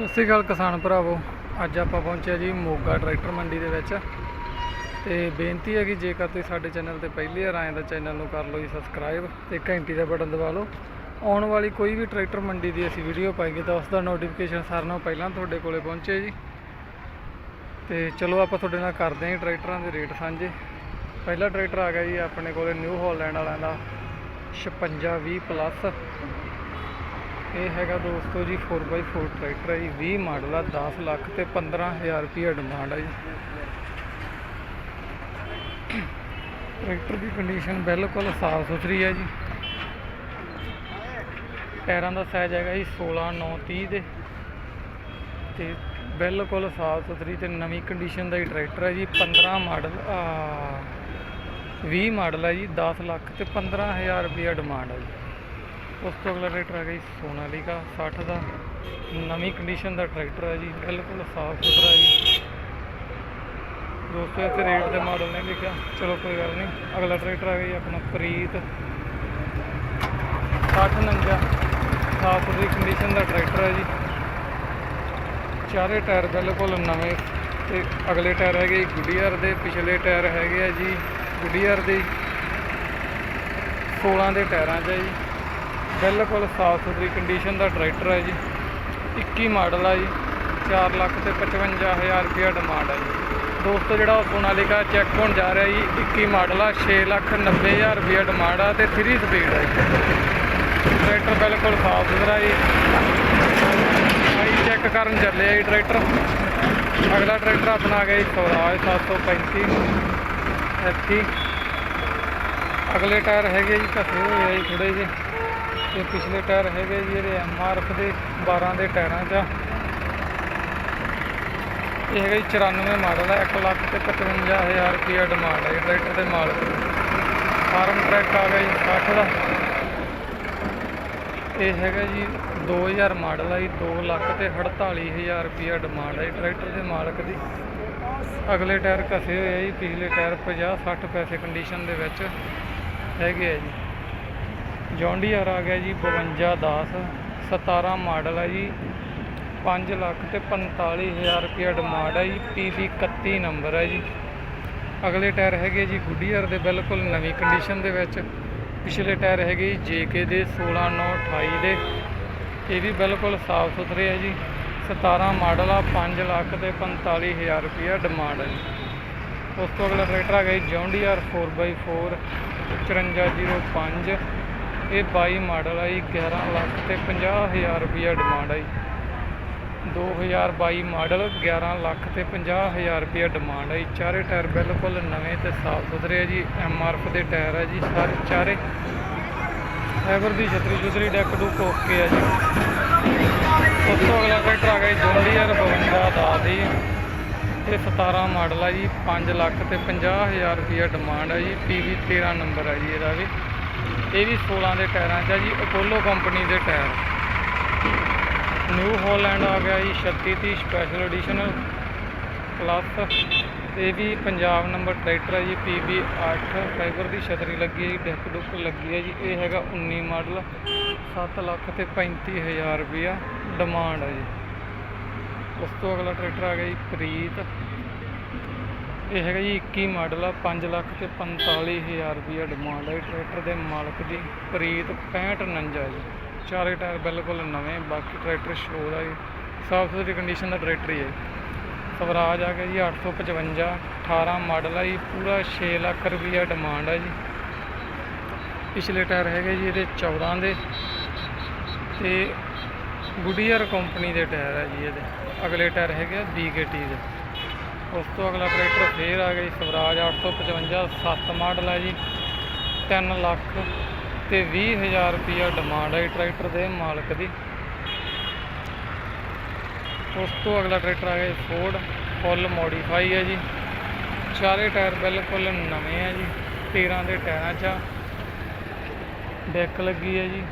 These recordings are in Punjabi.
ਸਤਿ ਸ਼੍ਰੀ ਅਕਾਲ ਕਿਸਾਨ ਭਰਾਵੋ। ਅੱਜ ਆਪਾਂ ਪਹੁੰਚਿਆ ਜੀ ਮੋਗਾ ਟਰੈਕਟਰ ਮੰਡੀ ਦੇ ਵਿੱਚ। ਤੇ ਬੇਨਤੀ ਹੈ ਕਿ ਜੇਕਰ ਤੁਸੀਂ ਸਾਡੇ ਚੈਨਲ ਤੇ ਪਹਿਲੀ ਵਾਰ ਆਏ ਤਾਂ ਚੈਨਲ ਨੂੰ ਕਰ ਲਓ ਜੀ ਸਬਸਕ੍ਰਾਈਬ ਤੇ ਘੰਟੀ ਦਾ ਬਟਨ ਦਬਾ ਲਓ। ਆਉਣ ਵਾਲੀ ਕੋਈ ਵੀ ਟਰੈਕਟਰ ਮੰਡੀ ਦੀ ਅਸੀਂ ਵੀਡੀਓ ਪਾਈਏ ਤਾਂ ਉਸ ਦਾ ਨੋਟੀਫਿਕੇਸ਼ਨ ਸਾਰਿਆਂ ਨਾਲੋਂ ਪਹਿਲਾਂ ਤੁਹਾਡੇ ਕੋਲੇ ਪਹੁੰਚੇ ਜੀ। ਤੇ ਚਲੋ ਆਪਾਂ ਤੁਹਾਡੇ ਨਾਲ ਕਰਦੇ ਹਾਂ ਜੀ ਟਰੈਕਟਰਾਂ ਦੇ ਰੇਟ ਸਾਂਝੇ। ਪਹਿਲਾ ਟਰੈਕਟਰ ਆ ਗਿਆ ਜੀ ਆਪਣੇ ਕੋਲੇ ਨਿਊ ਹਾਲੈਂਡ ਵਾਲਿਆਂ ਦਾ 5620 ਪਲੱਸ ਇਹ ਹੈਗਾ ਦੋਸਤੋ ਜੀ 4x4 ਟਰੈਕਟਰ ਹੈ ਜੀ। 20 ਮਾਡਲ ਆ 10 ਲੱਖ ਤੇ 15000 ਰੁਪਏ ਡਿਮਾਂਡ ਹੈ ਜੀ। ਟਰੈਕਟਰ ਦੀ ਕੰਡੀਸ਼ਨ ਬਿਲਕੁਲ ਸਾਫ਼ ਸੁਥਰੀ ਹੈ ਜੀ। ਟਾਇਰਾਂ ਦਾ ਸਾਈਜ਼ ਹੈਗਾ ਜੀ 16 9 30 ਦੇ। ਤੇ ਬਿਲਕੁਲ ਸਾਫ਼ ਸੁਥਰੀ ਤੇ ਨਵੀਂ ਕੰਡੀਸ਼ਨ ਦਾ ਹੀ ਟਰੈਕਟਰ ਹੈ ਜੀ। 15 ਮਾਡਲ 20 ਮਾਡਲ ਹੈ ਜੀ। 10 ਲੱਖ ਤੇ 15000 ਰੁਪਏ ਡਿਮਾਂਡ ਹੈ ਜੀ। ਉਸ ਤੋਂ ਅਗਲਾ ਟਰੈਕਟਰ ਆ ਗਿਆ ਜੀ ਸੋਨਾਲੀਕਾ 60 ਦਾ। ਨਵੀਂ ਕੰਡੀਸ਼ਨ ਦਾ ਟਰੈਕਟਰ ਹੈ ਜੀ, ਬਿਲਕੁਲ ਸਾਫ਼ ਸੁਥਰਾ ਜੀ। ਦੋਸਤੋ, ਇੱਥੇ ਰੇਟ ਦੇ ਮਾਡਲ ਨੇ ਲਿਖਿਆ ਚਲੋ, ਕੋਈ ਗੱਲ ਨਹੀਂ। ਅਗਲਾ ਟਰੈਕਟਰ ਆ ਗਿਆ ਜੀ ਆਪਣਾ ਪ੍ਰੀਤ। 60 ਨੰਜਾ ਸਾਫ਼ ਸੁਥਰੀ ਕੰਡੀਸ਼ਨ ਦਾ ਟਰੈਕਟਰ ਹੈ ਜੀ। ਚਾਰੇ ਟਾਇਰ ਬਿਲਕੁਲ ਨਵੇਂ ਤੇ ਅਗਲੇ ਟਾਇਰ ਹੈਗੇ ਜੀ ਗੁੱਡੀਅਰ ਦੇ, ਪਿਛਲੇ ਟਾਇਰ ਹੈਗੇ ਆ ਜੀ ਗੁੱਡੀਅਰ ਦੇ। 16 ਦੇ ਟਾਇਰਾਂ 'ਚ ਹੈ ਜੀ। ਬਿਲਕੁਲ ਸਾਫ਼ ਸੁਥਰੀ ਕੰਡੀਸ਼ਨ ਦਾ ਟਰੈਕਟਰ ਹੈ ਜੀ। 21 ਮਾਡਲ ਆ ਜੀ। 4 ਲੱਖ ਤੇ 55000 ਰੁਪਇਆ ਡਿਮਾਂਡ ਆ ਜੀ। ਦੋਸਤੋ, ਜਿਹੜਾ ਉਹ ਸੋਨਾਲੀਕਾ ਚੈੱਕ ਹੋਣ ਜਾ ਰਿਹਾ ਜੀ 21 ਮਾਡਲ ਆ 6 ਲੱਖ 90000 ਰੁਪਇਆ ਡਿਮਾਂਡ ਆ ਤੇ 3 ਸਪੀਡ ਆ ਜੀ। ਟਰੈਕਟਰ ਬਿਲਕੁਲ ਸਾਫ਼ ਸੁਥਰਾ ਜੀ। ਆਈ ਚੈੱਕ ਕਰਨ ਚੱਲੇ ਆ ਜੀ ਟਰੈਕਟਰ ਅਗਲਾ ਟਰੈਕਟਰ ਆਪਣਾ ਆ ਗਿਆ ਜੀ ਸਵਰਾਜ 735 ਐਫਟੀ ਅਗਲੇ ਟਾਇਰ ਹੈਗੇ ਜੀ ਘਸੇ ਹੋਏ ਆ ਜੀ ਥੋੜੇ ਜਿਹੇ। ਤੇ ਪਿਛਲੇ ਟਾਇਰ ਹੈਗੇ ਜੀ ਇਹਦੇ ਐਮਆਰਐਫ ਦੇ 12 ਦੇ ਟਾਇਰਾਂ 'ਚ ਇਹ ਹੈਗਾ ਜੀ 94 ਮਾਡਲ ਹੈ 1 ਲੱਖ ਤੇ 55000 ਰੁਪਇਆ ਡਿਮਾਂਡ ਹੈ ਜੀ ਟਰੈਕਟਰ ਦੇ ਮਾਲਕ ਫਾਰਮ ਟਰੈਕ ਆ ਗਿਆ ਜੀ 60 ਦਾ। ਇਹ ਹੈਗਾ ਜੀ 2000 ਮਾਡਲ ਹੈ ਜੀ 2 ਲੱਖ ਤੇ 48000 ਰੁਪਇਆ ਡਿਮਾਂਡ ਹੈ ਜੀ ਟਰੈਕਟਰ ਦੇ ਮਾਲਕ ਦੀ। ਅਗਲੇ ਟਾਇਰ ਘਸੇ ਹੋਏ ਆ ਜੀ, ਪਿਛਲੇ ਟਾਇਰ 50 60 ਪੈਸੇ ਕੰਡੀਸ਼ਨ ਦੇ ਵਿੱਚ ਹੈਗੇ ਆ ਜੀ। ਜੌਂਡੀਆਰ ਆ ਗਿਆ ਜੀ 5210 17 ਮਾਡਲ ਹੈ ਜੀ 5 ਲੱਖ ਤੇ 45000 ਰੁਪਇਆ ਡਿਮਾਂਡ ਹੈ ਜੀ ਪੀਬੀ 31 ਨੰਬਰ ਹੈ ਜੀ। ਅਗਲੇ ਟਾਇਰ ਹੈਗੇ ਜੀ ਗੁੱਡੀਅਰ ਦੇ, ਬਿਲਕੁਲ ਨਵੀਂ ਕੰਡੀਸ਼ਨ ਦੇ ਵਿੱਚ। ਪਿਛਲੇ ਟਾਇਰ ਹੈਗੇ ਜੀ ਜੇਕੇ ਦੇ 16 9 28 ਦੇ। ਇਹ ਵੀ ਬਿਲਕੁਲ ਸਾਫ਼ ਸੁਥਰੇ ਹੈ ਜੀ। 17 ਮਾਡਲ ਆ 5 ਲੱਖ ਤੇ 45000 ਰੁਪਇਆ ਡਿਮਾਂਡ ਹੈ ਜੀ। ਉਸ ਤੋਂ ਅਗਲਾ ਟਰੈਕਟਰ ਆ ਗਿਆ ਜੀ ਜੌਂਡੀਆਰ 4x4 5405 ਇਹ 22 ਮਾਡਲ ਆ ਜੀ 11 ਲੱਖ ਤੇ 50000 ਰੁਪਇਆ ਡਿਮਾਂਡ ਆ ਜੀ 2022 ਮਾਡਲ 11 ਲੱਖ ਤੇ 50000 ਰੁਪਇਆ ਡਿਮਾਂਡ ਆ ਜੀ ਚਾਰੇ ਟਾਇਰ ਬਿਲਕੁਲ ਨਵੇਂ ਤੇ ਸਾਫ਼ ਸੁਥਰੇ ਆ ਜੀ। ਐਮਆਰਐਫ ਦੇ ਟਾਇਰ ਆ ਜੀ ਸਾਰੇ ਚਾਰੇ। ਐਵਰ ਦੀ ਛਤਰੀ ਛੁਤਰੀ ਡੈਕ ਡੁੱਕ ਓਕੇ ਆ ਜੀ। ਉਸ ਤੋਂ ਅਗਲਾ ਟਰੈਕਟਰ ਆ ਗਿਆ ਜੀ 52 ਦਾ ਦੀ ਇਹ 17 ਮਾਡਲ ਆ ਜੀ 5 ਲੱਖ ਤੇ 50000 ਰੁਪਇਆ ਡਿਮਾਂਡ ਆ ਜੀ। ਪੀਵੀ 13 ਨੰਬਰ ਆ ਜੀ ਇਹਦਾ ਵੀ। ਇਹ ਵੀ 16 ਦੇ ਟਾਇਰਾਂ 'ਚ ਆ ਜੀ ਅਪੋਲੋ ਕੰਪਨੀ ਦੇ ਟਾਇਰ। ਨਿਊ ਹਾਲੈਂਡ ਆ ਗਿਆ ਜੀ 3630 ਸਪੈਸ਼ਲ ਐਡੀਸ਼ਨਲ ਪਲੱਸ ਇਹ ਵੀ ਪੰਜਾਬ ਨੰਬਰ ਟਰੈਕਟਰ ਹੈ ਜੀ ਪੀਬੀ 8 ਫਾਈਬਰ ਦੀ ਛਤਰੀ ਲੱਗੀ ਹੈ ਜੀ ਡੈਕ ਡੁੱਕ ਲੱਗੀ ਹੈ ਜੀ। ਇਹ ਹੈਗਾ 19 ਮਾਡਲ 7 ਲੱਖ ਤੇ 35000 ਰੁਪਇਆ ਡਿਮਾਂਡ ਹੈ ਜੀ। ਉਸ ਤੋਂ ਅਗਲਾ ਟਰੈਕਟਰ ਆ ਗਿਆ ਜੀ, ਪ੍ਰੀਤ। ਇਹ ਹੈਗਾ ਜੀ 21 ਮਾਡਲ ਆ 5 ਲੱਖ ਤੇ 45000 ਰੁਪਇਆ ਡਿਮਾਂਡ ਹੈ ਟਰੈਕਟਰ ਦੇ ਮਾਲਕ ਦੀ ਪ੍ਰੀਤ 6549 ਜੀ। ਚਾਰੇ ਟਾਇਰ ਬਿਲਕੁਲ ਨਵੇਂ, ਬਾਕੀ ਟਰੈਕਟਰ ਸ਼ੋਅ ਦਾ ਜੀ। ਸਾਫ਼ ਸੁਥਰੀ ਕੰਡੀਸ਼ਨ ਦਾ ਟਰੈਕਟਰ ਹੀ ਹੈ ਸਵਰਾਜ ਆ ਗਿਆ ਜੀ 855 18 ਮਾਡਲ ਆ ਜੀ, ਪੂਰਾ 6 ਲੱਖ ਰੁਪਇਆ ਡਿਮਾਂਡ ਹੈ ਜੀ। ਪਿਛਲੇ ਟਾਇਰ ਹੈਗੇ ਜੀ ਇਹਦੇ 14 ਦੇ। ਤੇ ਗੁਡੀਅਰ ਕੰਪਨੀ ਦੇ ਟਾਇਰ ਹੈ ਜੀ ਇਹਦੇ। ਅਗਲੇ ਟਾਇਰ ਹੈਗੇ BKT ਦੇ। ਉਸ ਤੋਂ ਅਗਲਾ ਟਰੈਕਟਰ ਫੇਰ ਆ ਗਿਆ ਜੀ, ਸਵਰਾਜ 855 7 ਮਾਡਲ ਹੈ ਜੀ। 3 ਲੱਖ ਤੇ 20000 ਰੁਪਇਆ ਡਿਮਾਂਡ ਹੈ ਟਰੈਕਟਰ ਦੇ ਮਾਲਕ ਦੀ। ਉਸ ਤੋਂ ਅਗਲਾ ਟਰੈਕਟਰ ਆ ਗਿਆ ਫੋਰਡ ਫੁੱਲ ਮੋਡੀਫਾਈ ਹੈ ਜੀ। ਚਾਰੇ ਟਾਇਰ ਬਿਲਕੁਲ ਨਵੇਂ ਆ ਜੀ 13 ਦੇ ਟਾਇਰਾਂ 'ਚ ਆ। ਡੈਕ ਲੱਗੀ ਹੈ ਜੀ,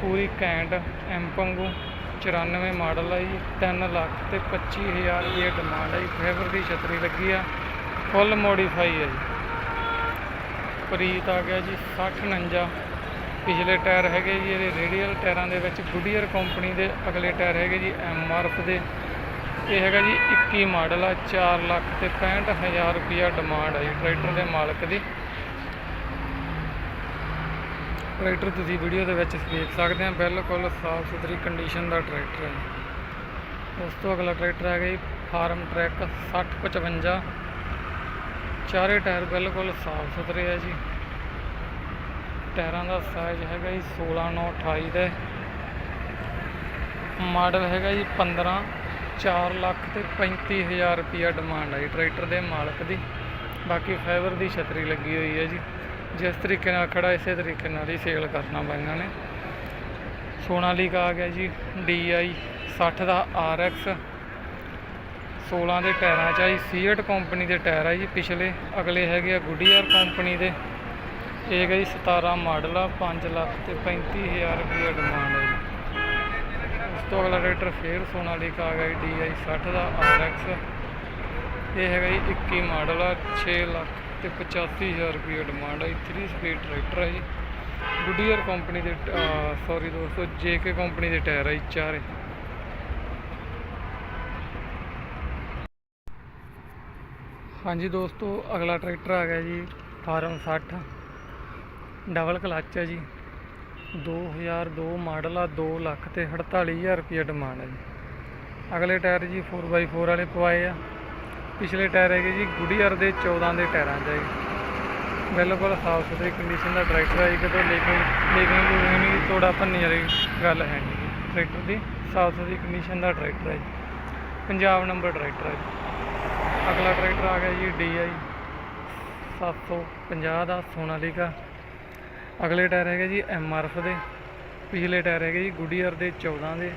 ਪੂਰੀ ਕੈਂਟ ਐਮ ਐਂਪੰਗੂ 94 ਮਾਡਲ ਆ ਜੀ 3 ਲੱਖ ਤੇ 25000 ਰੁਪਏ ਡਿਮਾਂਡ ਆ ਜੀ ਫੇਵਰ ਦੀ ਛਤਰੀ ਲੱਗੀ ਆ ਫੁੱਲ ਮੋਡੀਫਾਈ ਆ ਜੀ। ਪ੍ਰੀਤ ਆ ਗਿਆ ਜੀ 6049 ਪਿਛਲੇ ਟਾਇਰ ਹੈਗੇ ਜੀ, ਇਹਦੇ ਰੇਡੀਅਲ ਟਾਇਰਾਂ ਦੇ ਵਿੱਚ ਗੁਡੀਅਰ ਕੰਪਨੀ ਦੇ ਅਗਲੇ ਟਾਇਰ ਹੈਗੇ ਜੀ ਐਮਆਰਐਫ ਦੇ। ਇਹ ਹੈਗਾ ਜੀ 21 ਮਾਡਲ ਆ 4 ਲੱਖ ਤੇ 65000 ਰੁਪਿਆ ਡਿਮਾਂਡ ਆ ਜੀ, ਟਰੈਕਟਰ ਦੇ ਮਾਲਕ ਦੀ। ਟਰੈਕਟਰ ਤੁਸੀਂ ਵੀਡੀਓ ਦੇ ਵਿੱਚ ਦੇਖ ਸਕਦੇ ਆ ਬਿਲਕੁਲ ਸਾਫ਼ ਸੁਥਰੀ ਕੰਡੀਸ਼ਨ ਦਾ ਟਰੈਕਟਰ ਹੈ। ਉਸ ਤੋਂ ਅਗਲਾ ਟਰੈਕਟਰ ਹੈਗਾ ਜੀ, ਫਾਰਮ ਟਰੈਕ 6055 ਚਾਰੇ ਟਾਇਰ ਬਿਲਕੁਲ ਸਾਫ਼ ਸੁਥਰੇ ਆ ਜੀ। ਟਾਇਰਾਂ ਦਾ ਸਾਈਜ਼ ਹੈਗਾ ਜੀ 16 9 28 ਦਾ। ਮਾਡਲ ਹੈਗਾ ਜੀ 15 4 ਲੱਖ ਤੇ 35000 ਰੁਪਿਆ ਡਿਮਾਂਡ ਹੈ ਜੀ ਟਰੈਕਟਰ ਦੇ ਮਾਲਕ ਦੀ। ਬਾਕੀ ਫਾਈਬਰ ਦੀ ਛਤਰੀ ਲੱਗੀ ਹੋਈ ਹੈ ਜੀ। ਜਿਸ ਤਰੀਕੇ ਨਾਲ ਖੜਾ, ਇਸੇ ਤਰੀਕੇ ਨਾਲ ਹੀ ਸੇਲ ਕਰਨਾ ਵਾ ਇਹਨਾਂ ਨੇ। ਸੋਨਾਲੀਕਾ ਆ ਗਿਆ ਜੀ DI 60 ਦਾ RX 16 ਦੇ ਟਾਇਰਾਂ 'ਚ ਆ ਜੀ ਸੀਟ ਕੰਪਨੀ ਦੇ ਟਾਇਰ ਆ ਜੀ ਪਿਛਲੇ, ਅਗਲੇ ਹੈਗੇ ਆ ਗੁੱਡੀਅਰ ਕੰਪਨੀ ਦੇ। ਇਹ ਹੈਗਾ ਜੀ 17 ਮਾਡਲ ਆ 5 ਲੱਖ ਤੇ 35000 ਰੁਪਏ ਡਿਮਾਂਡ ਹੈ ਜੀ। ਉਸ ਤੋਂ ਅਗਲਾ ਟਰੈਕਟਰ ਫੇਰ ਸੋਨਾਲੀਕਾ ਆ ਗਿਆ ਜੀ DI 60 ਦਾ RX ਇਹ ਹੈਗਾ ਜੀ 21 ਮਾਡਲ ਆ 6 ਲੱਖ ਤੇ 85000 ਰੁਪਏ ਡਿਮਾਂਡ ਹੈ 3 ਸਪੀਡ ਟਰੈਕਟਰ ਹੈ ਜੀ। ਗੁੱਡੀਅਰ ਕੰਪਨੀ ਦੇ ਸੌਰੀ ਦੋਸਤੋ JK ਕੰਪਨੀ ਦੇ ਟਾਇਰ ਹੈ ਜੀ, ਚਾਰੇ। ਹਾਂਜੀ ਦੋਸਤੋ, ਅਗਲਾ ਟਰੈਕਟਰ ਆ ਗਿਆ ਜੀ, ਫਾਰਮ 60 ਡਬਲ ਕਲੱਚ ਹੈ ਜੀ। 2002 ਮਾਡਲ ਆ 2 ਲੱਖ ਤੇ 48000 ਰੁਪਏ ਡਿਮਾਂਡ ਹੈ ਜੀ। ਅਗਲੇ ਟਾਇਰ ਜੀ 4x4 ਵਾਲੇ ਪਵਾਏ ਆ। ਪਿਛਲੇ ਟਾਇਰ ਹੈਗੇ ਜੀ ਗੁੱਡੀਅਰ ਦੇ 14 ਦੇ ਟਾਇਰਾਂ 'ਚ ਹੈ ਬਿਲਕੁਲ ਸਾਫ਼ ਸੁਥਰੀ ਕੰਡੀਸ਼ਨ ਦਾ ਟਰੈਕਟਰ ਹੈ ਜੀ, ਕਿਤੋਂ ਲੇਕਿਨ ਲੇਕਿਨ ਕੋਈ ਨਹੀਂ, ਤੋੜਾ ਭੰਨੀ ਵਾਲੀ ਗੱਲ ਹੈ ਨਹੀਂ ਜੀ। ਟਰੈਕਟਰ ਦੀ ਸਾਫ਼ ਸੁਥਰੀ ਕੰਡੀਸ਼ਨ ਦਾ ਟਰੈਕਟਰ ਹੈ ਜੀ। ਪੰਜਾਬ ਨੰਬਰ ਟਰੈਕਟਰ ਹੈ ਜੀ। ਅਗਲਾ ਟਰੈਕਟਰ ਆ ਗਿਆ ਜੀ DI 750 ਦਾ ਸੋਨਾਲੀਕਾ। ਅਗਲੇ ਟਾਇਰ ਹੈਗੇ ਜੀ ਐਮਆਰਐਫ ਦੇ। ਪਿਛਲੇ ਟਾਇਰ ਹੈਗੇ ਜੀ ਗੁੱਡੀਅਰ ਦੇ 14 ਦੇ।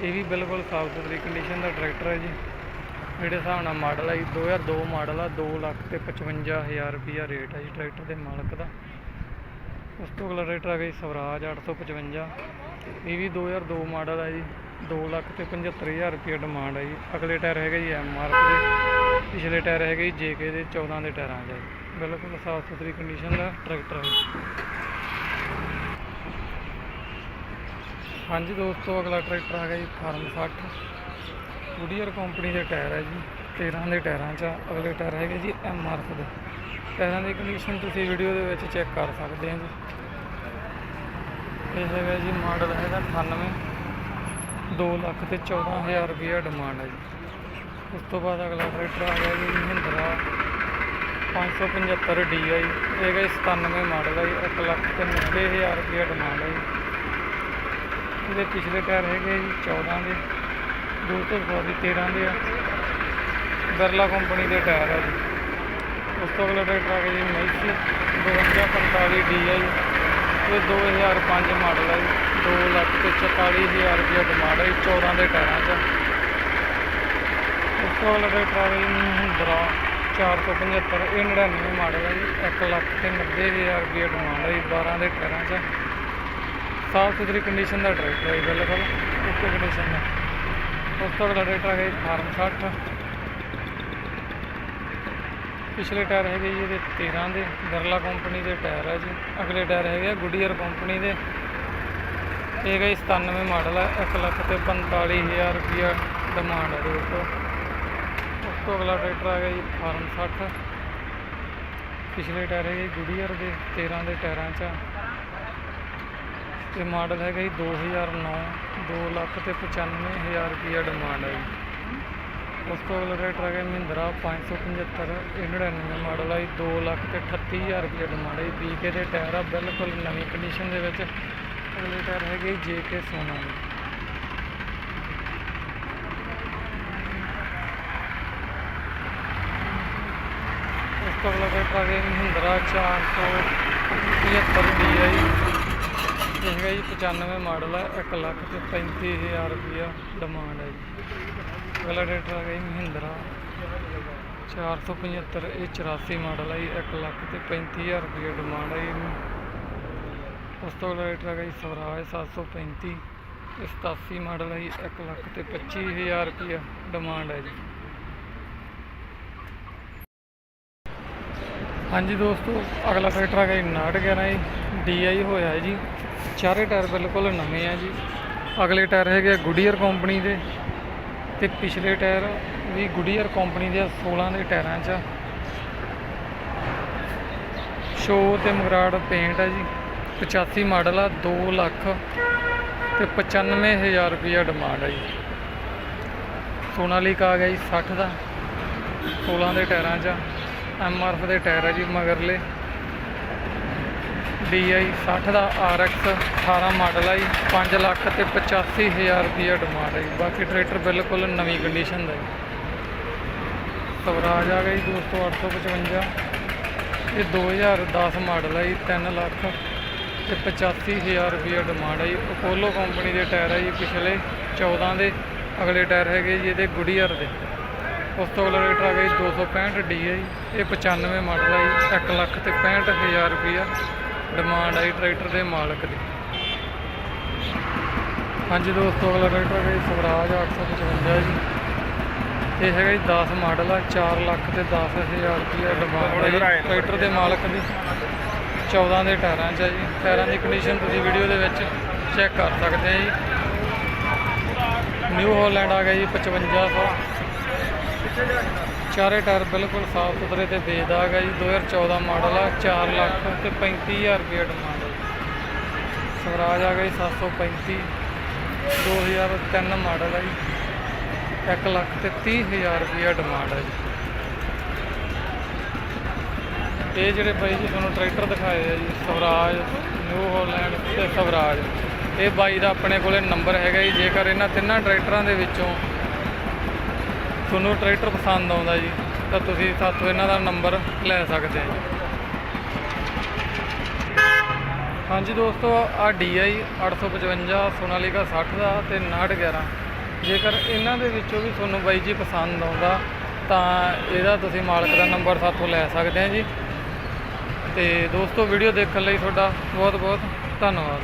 ਇਹ ਵੀ ਬਿਲਕੁਲ ਸਾਫ਼ ਸੁਥਰੀ ਕੰਡੀਸ਼ਨ ਦਾ ਟਰੈਕਟਰ ਹੈ ਜੀ। ਮੇਰੇ ਹਿਸਾਬ ਨਾਲ ਮਾਡਲ ਹੈ ਜੀ 2002 ਮਾਡਲ ਆ 2 ਲੱਖ ਤੇ 55000 ਰੁਪਿਆ ਰੇਟ ਹੈ ਜੀ ਟਰੈਕਟਰ ਦੇ ਮਾਲਕ ਦਾ ਉਸ ਤੋਂ ਅਗਲਾ ਟਰੈਕਟਰ ਆ ਗਿਆ ਜੀ ਸਵਰਾਜ 855 ਇਹ ਵੀ 2002 ਮਾਡਲ ਹੈ ਜੀ 2 ਲੱਖ ਤੇ 75000 ਰੁਪਏ ਡਿਮਾਂਡ ਹੈ ਜੀ ਅਗਲੇ ਟਾਇਰ ਹੈਗੇ ਜੀ ਐਮਆਰਐਫ ਦੇ, ਪਿਛਲੇ ਟਾਇਰ ਹੈਗੇ ਜੀ ਜੇਕੇ ਦੇ 14 ਦੇ ਟਾਇਰਾਂ 'ਚ ਜੀ। ਬਿਲਕੁਲ ਸਾਫ਼ ਸੁਥਰੀ ਕੰਡੀਸ਼ਨ ਦਾ ਟਰੈਕਟਰ ਹੈ ਜੀ। ਹਾਂਜੀ ਦੋਸਤੋ, ਅਗਲਾ ਟਰੈਕਟਰ ਆ ਗਿਆ ਜੀ ਫਾਰਮ 60 ਗੁਡੀਅਰ ਕੰਪਨੀ ਦੇ ਟਾਇਰ ਹੈ ਜੀ 13 ਦੇ ਟਾਇਰਾਂ 'ਚ ਅਗਲੇ ਟਾਇਰ ਹੈਗੇ ਜੀ ਐਮਆਰਐਫ ਦੇ। ਟਾਇਰਾਂ ਦੀ ਕੰਡੀਸ਼ਨ ਤੁਸੀਂ ਵੀਡੀਓ ਦੇ ਵਿੱਚ ਚੈੱਕ ਕਰ ਸਕਦੇ ਹੋ ਜੀ। ਇਹ ਹੈਗਾ ਜੀ ਮਾਡਲ ਹੈਗਾ 98 2 ਲੱਖ ਤੇ 14000 ਰੁਪਏ ਡਿਮਾਂਡ ਹੈ ਜੀ। ਉਸ ਤੋਂ ਬਾਅਦ ਅਗਲਾ ਟਰੈਕਟਰ ਆ ਗਿਆ ਜੀ ਮਹਿੰਦਰਾ 575 DI ਇਹ ਹੈਗਾ ਜੀ 97 ਮਾਡਲ ਹੈ ਜੀ 1 ਲੱਖ ਤੇ 90000 ਰੁਪਏ ਡਿਮਾਂਡ ਹੈ ਜੀ। ਇਹਦੇ ਪਿਛਲੇ ਟਾਇਰ ਹੈਗੇ ਜੀ 14 ਦੇ। ਦੋ ਤੋਂ ਸੌਰੀ 13 ਦੇ ਆ। ਬਰਲਾ ਕੰਪਨੀ ਦੇ ਟਾਇਰ ਆ ਜੀ। ਉਸ ਤੋਂ ਅਗਲਾ ਟਰੈਕਟਰ ਆ ਗਿਆ ਜੀ ਮੈਸੀ 5245 DI ਇਹ 2005 ਮਾਡਲ ਹੈ ਜੀ। 2 ਲੱਖ ਤੇ 44000 ਰੁਪਏ ਡਿਮਾਂਡ ਹੈ ਜੀ 14 ਦੇ ਟਾਇਰਾਂ 'ਚ। ਉਸ ਤੋਂ ਅਗਲਾ ਟਰੈਕਟਰ ਆ ਗਿਆ ਜੀ ਮਹਿੰਦਰਾ 475 ਇਹ 99 ਮਾਡਲ ਹੈ ਜੀ। 1 ਲੱਖ ਤੇ 90000 ਰੁਪਏ ਡਿਮਾਂਡ ਹੈ ਜੀ 12 ਦੇ ਟਾਇਰਾਂ 'ਚ। ਸਾਫ਼ ਸੁਥਰੀ ਕੰਡੀਸ਼ਨ ਦਾ ਟਰੈਕਟਰ ਹੈ ਜੀ, ਬਿਲਕੁਲ ਓਕੇ ਕੰਡੀਸ਼ਨ ਦਾ। ਉਸ ਤੋਂ ਅਗਲਾ ਟਰੈਕਟਰ ਹੈਗਾ ਜੀ ਫਾਰਮ 60 ਪਿਛਲੇ ਟਾਇਰ ਹੈਗੇ ਜੀ ਇਹਦੇ 13 ਦੇ ਗਰਲਾ ਕੰਪਨੀ ਦੇ ਟਾਇਰ ਹੈ ਜੀ। ਅਗਲੇ ਟਾਇਰ ਹੈਗੇ ਆ ਗੁੱਡੀਅਰ ਕੰਪਨੀ ਦੇ। ਇਹ ਹੈਗਾ ਜੀ 97 ਮਾਡਲ ਹੈ 1 ਲੱਖ ਤੇ 45000 ਰੁਪਇਆ ਡਿਮਾਂਡ ਹੈ ਦੋਸਤੋ ਉਸ ਤੋਂ ਅਗਲਾ ਟਰੈਕਟਰ ਆ ਗਿਆ ਜੀ ਫਾਰਮ 60 ਪਿਛਲੇ ਟਾਇਰ ਹੈਗੇ ਜੀ ਗੁੱਡੀਅਰ ਦੇ 13 ਦੇ ਟਾਇਰਾਂ 'ਚ ਆ। ਤੇ ਮਾਡਲ ਹੈਗਾ ਜੀ 2009 2 ਲੱਖ ਤੇ 95000 ਰੁਪਇਆ ਡਿਮਾਂਡ ਹੈ ਜੀ। ਉਸ ਤੋਂ ਅਗਲਾ ਟਰੈਕਟਰ ਹੈਗਾ ਮਹਿੰਦਰਾ 575 ਇਹ 99 ਮਾਡਲ ਹੈ ਜੀ 2 ਲੱਖ ਤੇ 38000 ਰੁਪਇਆ ਡਿਮਾਂਡ ਹੈ ਜੀ। ਬੀਕੇ ਦੇ ਟਾਇਰ ਆ, ਬਿਲਕੁਲ ਨਵੀਂ ਕੰਡੀਸ਼ਨ ਦੇ ਵਿੱਚ। ਅਗਲੇ ਟਾਇਰ ਹੈਗੇ ਜੇਕੇ ਸੋਨਾ ਦੇ ਉਸ ਤੋਂ ਅਗਲਾ ਟਰੈਕਟਰ ਆ ਗਿਆ ਮਹਿੰਦਰਾ 475 DI ਇਹ ਹੈਗਾ ਜੀ 95 ਮਾਡਲ ਹੈ 1 ਲੱਖ ਤੇ 35000 ਰੁਪਇਆ ਡਿਮਾਂਡ ਹੈ ਜੀ। ਅਗਲਾ ਟਰੈਕਟਰ ਆ ਗਿਆ ਜੀ ਮਹਿੰਦਰਾ 475 ਇਹ 84 ਮਾਡਲ ਹੈ ਜੀ 1 ਲੱਖ ਤੇ 35000 ਰੁਪਇਆ ਡਿਮਾਂਡ ਹੈ ਜੀ। ਉਸ ਤੋਂ ਅਗਲਾ ਟਰੈਕਟਰ ਆ ਗਿਆ ਜੀ ਸਵਰਾਜ 735 ਇਹ 87 ਮਾਡਲ ਹੈ ਜੀ 1 ਲੱਖ ਤੇ 25000 ਰੁਪਇਆ ਡਿਮਾਂਡ ਹੈ ਜੀ। ਹਾਂਜੀ ਦੋਸਤੋ ਅਗਲਾ ਟਰੈਕਟਰ ਆ ਗਿਆ ਜੀ 911 ਜੀ ਡੀਆਈ ਹੋਇਆ ਹੈ ਜੀ। ਚਾਰੇ ਟਾਇਰ ਬਿਲਕੁਲ ਨਵੇਂ ਆ ਜੀ। ਅਗਲੇ ਟਾਇਰ ਹੈਗੇ ਆ ਗੁਡੀਅਰ ਕੰਪਨੀ ਦੇ। ਤੇ ਪਿਛਲੇ ਟਾਇਰ ਵੀ ਗੁਡੀਅਰ ਕੰਪਨੀ ਦੇ ਆ, 16 ਦੇ ਟਾਇਰਾਂ 'ਚ ਸ਼ੋ ਤੇ ਮਗਰਾੜ ਪੇਂਟ ਹੈ ਜੀ। 85 ਮਾਡਲ ਆ 2 ਲੱਖ ਤੇ 95000 ਰੁਪਇਆ ਡਿਮਾਂਡ ਹੈ ਜੀ। ਸੋਨਾਲੀਕਾ ਆ ਗਿਆ ਜੀ 60 ਦਾ 16 ਦੇ ਟਾਇਰਾਂ 'ਚ ਐਮਆਰਐਫ ਦੇ ਟਾਇਰ ਹੈ ਜੀ ਮਗਰਲੇ। DI 60 ਦਾ RX 18 ਮਾਡਲ ਆ ਜੀ 5 ਲੱਖ ਤੇ 85000 ਰੁਪਇਆ ਡਿਮਾਂਡ ਹੈ ਜੀ। ਬਾਕੀ ਟਰੈਕਟਰ ਬਿਲਕੁਲ ਨਵੀਂ ਕੰਡੀਸ਼ਨ ਦਾ ਜੀ। ਸਵਰਾਜ ਆ ਗਿਆ ਜੀ ਦੋਸਤੋ 855 ਇਹ 2010 ਮਾਡਲ ਆ ਜੀ 3 ਲੱਖ ਤੇ 85000 ਰੁਪਇਆ ਡਿਮਾਂਡ ਹੈ ਜੀ। ਅਪੋਲੋ ਕੰਪਨੀ ਦੇ ਟਾਇਰ ਹੈ ਜੀ ਪਿਛਲੇ 14 ਦੇ। ਅਗਲੇ ਟਾਇਰ ਹੈਗੇ ਜੀ ਇਹਦੇ ਗੁਡੀਅਰ ਦੇ। ਉਸ ਤੋਂ ਅਗਲਾ ਰੇਟ ਆ ਗਿਆ ਜੀ 265 ਡੀ ਹੈ ਜੀ। ਇਹ 95 ਮਾਡਲ ਹੈ ਜੀ। 1 ਲੱਖ ਤੇ 65000 ਰੁਪਇਆ ਡਿਮਾਂਡ ਹੈ ਜੀ ਟਰੈਕਟਰ ਦੇ ਮਾਲਕ ਦੀ। ਹਾਂਜੀ ਦੋਸਤੋ, ਅਗਲਾ ਟਰੈਕਟਰ ਹੈ ਜੀ ਸਵਰਾਜ 855 ਜੀ। ਇਹ ਹੈਗਾ ਜੀ 10 ਮਾਡਲ ਆ 4 ਲੱਖ ਤੇ 10000 ਰੁਪਇਆ ਡਿਮਾਂਡ ਹੈ ਟਰੈਕਟਰ ਦੇ ਮਾਲਕ ਦੀ। 14 ਦੇ ਟਾਇਰਾਂ 'ਚ ਹੈ ਜੀ। ਟਾਇਰਾਂ ਦੀ ਕੰਡੀਸ਼ਨ ਤੁਸੀਂ ਵੀਡੀਓ ਦੇ ਵਿੱਚ ਚੈੱਕ ਕਰ ਸਕਦੇ ਆ ਜੀ। ਨਿਊ ਹਾਲੈਂਡ ਆ ਗਿਆ ਜੀ 5500 ਚਾਰੇ ਟਾਇਰ ਬਿਲਕੁਲ ਸਾਫ਼ ਸੁਥਰੇ ਤੇ ਬੇਦਾ ਆ ਗਿਆ ਜੀ 2014 ਮਾਡਲ ਆ 4 ਲੱਖ ਤੇ 35000 ਰੁਪਏ ਡਿਮਾਂਡ ਹੈ ਜੀ। ਸਵਰਾਜ ਆ ਗਿਆ ਜੀ 735 2003 ਮਾਡਲ ਹੈ ਜੀ। 1 ਲੱਖ ਤੇ 30000 ਰੁਪਏ ਡਿਮਾਂਡ ਹੈ ਜੀ। ਇਹ ਜਿਹੜੇ ਬਾਈ ਜੀ ਤੁਹਾਨੂੰ ਟਰੈਕਟਰ ਦਿਖਾਏ ਆ ਜੀ, ਸਵਰਾਜ, ਨਿਊ ਹੋਲੈਂਡ ਤੇ ਸਵਰਾਜ। ਇਹ ਬਾਈ ਦਾ ਆਪਣੇ ਕੋਲੇ ਨੰਬਰ ਹੈਗਾ ਜੀ। ਜੇਕਰ ਇਹਨਾਂ ਤਿੰਨਾਂ ਟਰੈਕਟਰਾਂ ਦੇ ਵਿੱਚੋਂ ਤੁਹਾਨੂੰ ਟਰੈਕਟਰ ਪਸੰਦ ਆਉਂਦਾ ਜੀ, ਤਾਂ ਤੁਸੀਂ ਸਾਥੋਂ ਇਹਨਾਂ ਦਾ ਨੰਬਰ ਲੈ ਸਕਦੇ ਆ ਜੀ। ਹਾਂਜੀ ਦੋਸਤੋ ਆ DI 855 ਸੋਨਾਲੀਕਾ 60 ਦਾ ਤੇ 911 ਜੇਕਰ ਇਹਨਾਂ ਦੇ ਵਿੱਚੋਂ ਵੀ ਤੁਹਾਨੂੰ ਬਾਈ ਜੀ ਪਸੰਦ ਆਉਂਦਾ, ਤਾਂ ਇਹਦਾ ਤੁਸੀਂ ਮਾਲਕ ਦਾ ਨੰਬਰ ਸਾਥੋਂ ਲੈ ਸਕਦੇ ਆ ਜੀ। ਤੇ ਦੋਸਤੋ, ਵੀਡੀਓ ਦੇਖਣ ਲਈ ਤੁਹਾਡਾ ਬਹੁਤ ਬਹੁਤ ਧੰਨਵਾਦ।